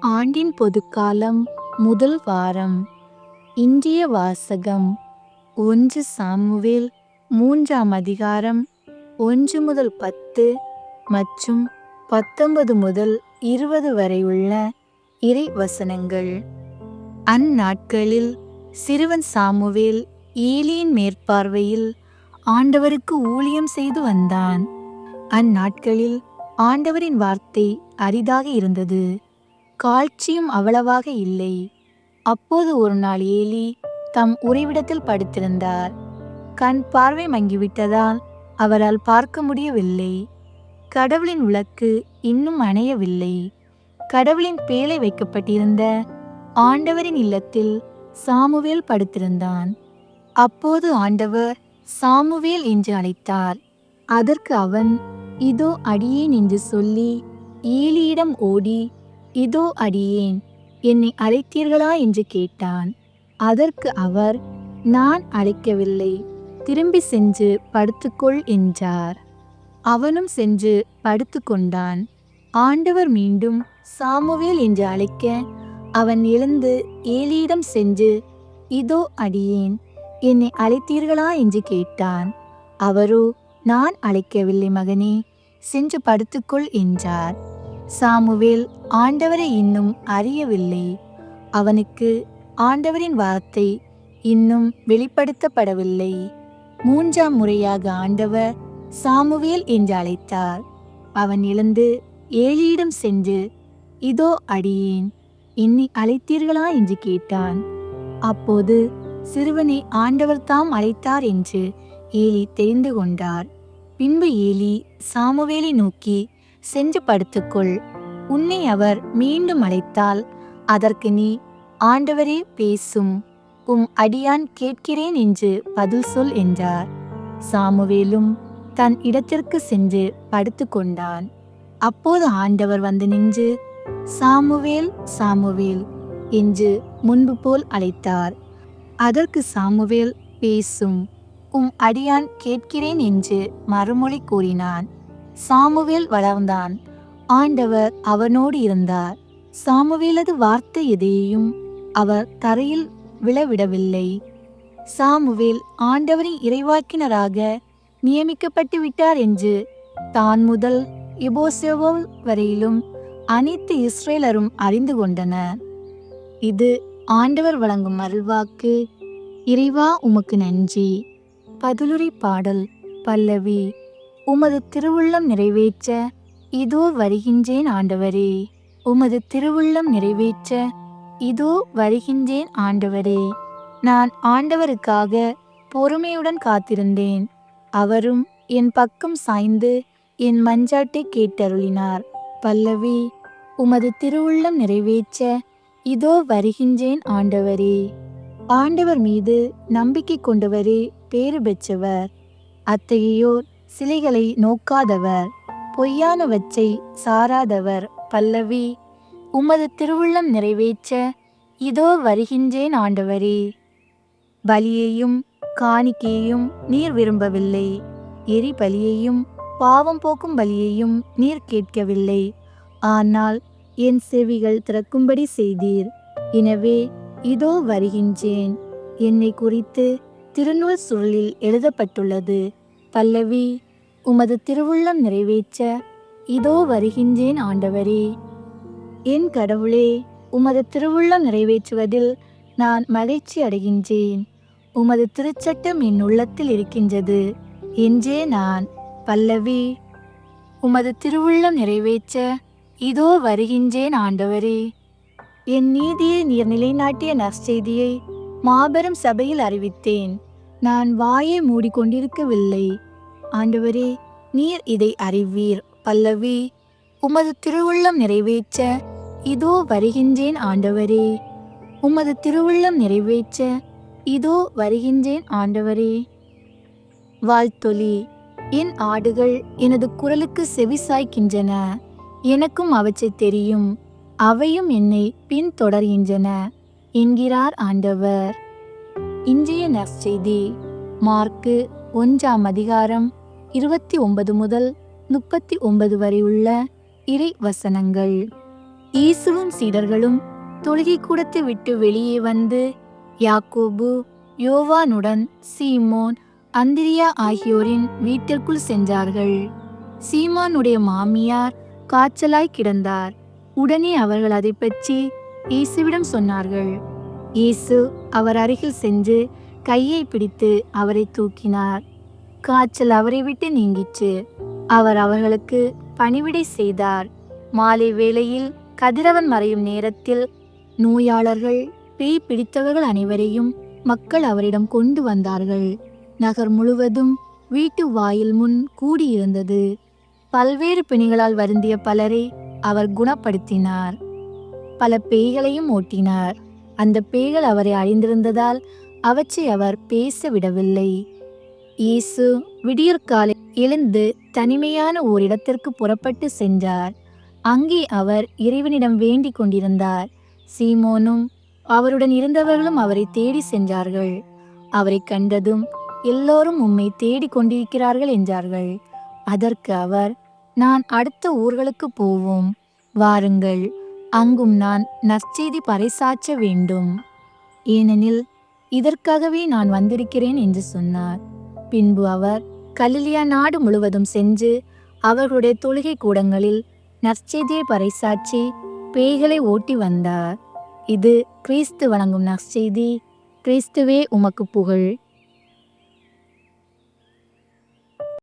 ஆண்டின் பொதுக்காலம் முதல் வாரம். இந்திய வாசகம் ஒன்று சாமுவேல் மூன்றாம் அதிகாரம் ஒன்று முதல் பத்து மற்றும் பத்தொன்பது முதல் இருபது வரை உள்ள இறை வசனங்கள் அந்நாட்களில் சிறுவன் சாமுவேல் ஏலியின் மேற்பார்வையில் ஆண்டவருக்கு ஊழியம் செய்து வந்தான். அந்நாட்களில் ஆண்டவரின் வார்த்தை அரிதாக இருந்தது. காட்சியும் அவ்வளவாக இல்லை. அப்போது ஒரு நாள் ஏலி தம் உறைவிடத்தில் படுத்திருந்தார். கண் பார்வை மங்கிவிட்டதால் அவரால் பார்க்க முடியவில்லை. கடவுளின் விளக்கு இன்னும் அணையவில்லை. கடவுளின் பேலை வைக்கப்பட்டிருந்த ஆண்டவரின் இல்லத்தில் சாமுவேல் படுத்திருந்தான். அப்போது ஆண்டவர் சாமுவேல் என்று அழைத்தார். அதற்கு அவன் இதோ அடியேன் என்று சொல்லி ஏலியிடம் ஓடி இதோ அடியேன் என்னை அழைத்தீர்களா என்று கேட்டான். அதற்கு அவர் நான் அழைக்கவில்லை திரும்பி சென்று படுத்துக்கொள் என்றார். அவனும் சென்று படுத்துக்கொண்டான் ஆண்டவர் மீண்டும் சாமுவேல் என்று அழைக்க அவன் எழுந்து ஏலியிடம் சென்று இதோ அடியேன் என்னை அழைத்தீர்களா? என்று கேட்டான். அவரோ நான் அழைக்கவில்லை மகனே சென்று படுத்துக்கொள் என்றார். சாமுவேல் ஆண்டவரை இன்னும் அறியவில்லை. அவனுக்கு ஆண்டவரின் வார்த்தை இன்னும் வெளிப்படுத்தப்படவில்லை. மூன்றாம் முறையாக ஆண்டவர் சாமுவேல் என்று அழைத்தார். அவன் எழுந்து ஏழியிடம் சென்று இதோ அடியேன் என்னை அழைத்தீர்களா? என்று கேட்டான். அப்போது சிறுவனை ஆண்டவர் தாம் அழைத்தார் என்று ஏலி தெரிந்து கொண்டார். பின்பு ஏலி சாமுவேலை நோக்கி சென்று படுத்துக்கொள். உன்னை அவர் மீண்டும் அழைத்தால் அதற்கு நீ ஆண்டவரே பேசும். உம் அடியான் கேட்கிறேன் என்று பதில் சொல் என்றார். சாமுவேலும் தன் இடத்திற்கு சென்று படுத்து கொண்டான் அப்போது ஆண்டவர் வந்து நின்று சாமுவேல் சாமுவேல் என்று முன்பு போல் அழைத்தார். அதற்கு சாமுவேல் பேசும். உம் அடியான் கேட்கிறேன் என்று மறுமொழி கூறினான். சாமுவேல் வளர்ந்தான். ஆண்டவர் அவனோடு இருந்தார். சாமுவேலது வார்த்தை எதையும் அவர் தரையில் விழவிடவில்லை. சாமுவேல் ஆண்டவரின் இறைவாக்கினராக நியமிக்கப்பட்டு விட்டார் என்று தான் முதல் இபோசெவோல் வரையிலும் அனைத்து இஸ்ரேலரும் அறிந்து கொண்டனர். இது ஆண்டவர் வழங்கும் அருள்வாக்கு. இறைவா உமக்கு நன்றி. பதிலுரை பாடல் பல்லவி. உமது திருவுள்ளம் நிறைவேற்ற இதோ வருகின்றேன் ஆண்டவரே. உமது திருவுள்ளம் நிறைவேற்ற இதோ வருகின்றேன் ஆண்டவரே. நான் ஆண்டவருக்காக பொறுமையுடன் காத்திருந்தேன். அவரும் என் பக்கம் சாய்ந்து என் மஞ்சாட்டை கேட்டருளினார். பல்லவி உமது திருவுள்ளம் நிறைவேற்ற இதோ வருகின்றேன் ஆண்டவரே. ஆண்டவர் மீது நம்பிக்கை கொண்டவரே பேறு பெற்றவர். அத்தகையோர் சிலைகளை நோக்காதவர் பொய்யானவற்றை சாராதவர் பல்லவி. உமது திருவுள்ளம் நிறைவேற்ற இதோ வருகின்றேன் ஆண்டவரே. பலியையும் காணிக்கையையும் நீர் விரும்பவில்லை. எரி பலியையும் பாவம் போக்கும் பலியையும் நீர் கேட்கவில்லை. ஆனால் என் செவிகள் திறக்கும்படி செய்தீர். எனவே இதோ வருகின்றேன். என்னை குறித்து திருநூல் சுருளில் எழுதப்பட்டுள்ளது. பல்லவி உமது திருவுள்ளம் நிறைவேற்ற இதோ வருகின்றேன் ஆண்டவரே. என் கடவுளே உமது திருவுள்ளம் நிறைவேற்றுவதில் நான் மகிழ்ச்சி அடைகின்றேன். உமது திருச்சட்டம் என் உள்ளத்தில் இருக்கின்றது என்றே நான் பல்லவி உமது திருவுள்ளம் நிறைவேற்ற இதோ வருகின்றேன் ஆண்டவரே. என் நீதியை நீர் நிலைநாட்டிய நற்செய்தியை மாபெரும் சபையில் அறிவித்தேன். நான் வாயை மூடிக்கொண்டிருக்கவில்லை. ஆண்டவரே நீர் இதை அறிவீர் பல்லவி உமது திருவுள்ளம் நிறைவேற்ற இதோ வருகின்றேன் ஆண்டவரே. உமது திருவுள்ளம் நிறைவேற்ற இதோ வருகின்றேன் ஆண்டவரே. வாழ்த்தொலி என் ஆடுகள் எனது குரலுக்கு செவிசாய்க்கின்றன. எனக்கும் அவற்றை தெரியும். அவையும் என்னை பின்தொடர்கின்றன என்கிறார் ஆண்டவர். இன்றைய நற்செய்தி மார்க்கு ஒன்றாம் அதிகாரம் இருபத்தி ஒன்பது முதல் முப்பத்தி ஒன்பது வரை உள்ள இறை வசனங்கள். இயேசுவும் சீடர்களும் தொழுகை கூடத்தை விட்டு வெளியே வந்து யாக்கோபு யோவானுடன் சீமோன் அந்திரியா ஆகியோரின் வீட்டிற்குள் சென்றார்கள். சீமானுடைய மாமியார் காய்ச்சலாய் கிடந்தார். உடனே அவர்கள் அதை பற்றி இயேசுவிடம் சொன்னார்கள். இயேசு அவர் அருகில் சென்று கையை பிடித்து அவரை தூக்கினார். காய்ச்சல் அவரை விட்டு நீங்கிற்று. அவர் அவர்களுக்கு பணிவிடை செய்தார். மாலை வேளையில் கதிரவன் மறையும் நேரத்தில் நோயாளர்கள் பேய் பிடித்தவர்கள் அனைவரையும் மக்கள் அவரிடம் கொண்டு வந்தார்கள். நகர் முழுவதும் வீட்டு வாயில் முன் கூடியிருந்தது. பல்வேறு பிணிகளால் வருந்திய பலரை அவர் குணப்படுத்தினார். பல பேய்களையும் ஓட்டினார். அந்த பேய்கள் அவரை அழிந்திருந்ததால் அவற்றை அவர் பேச விடவில்லை இயேசு விடியற்காலை எழுந்து தனிமையான ஓரிடத்திற்கு புறப்பட்டு சென்றார். அங்கே அவர் இறைவனிடம் வேண்டிக் கொண்டிருந்தார். சீமோனும் அவருடன் இருந்தவர்களும் அவரை தேடி சென்றார்கள். அவரை கண்டதும் எல்லோரும் உம்மை தேடி கொண்டிருக்கிறார்கள் என்றார்கள். அதற்கு அவர் நான் அடுத்த ஊர்களுக்கு போவோம். வாருங்கள். அங்கும் நான் நற்செய்தி பறைசாற்ற வேண்டும். ஏனெனில் இதற்காகவே நான் வந்திருக்கிறேன் என்று சொன்னார். பின்பு அவர் கலிலியா நாடு முழுவதும் சென்று அவர்களுடைய தொழுகை கூடங்களில் நற்செய்தியை பறைசாற்றி பேய்களை ஓட்டி வந்தார். இது கிறிஸ்து வழங்கும் நற்செய்தி. கிறிஸ்துவே உமக்கு புகழ்.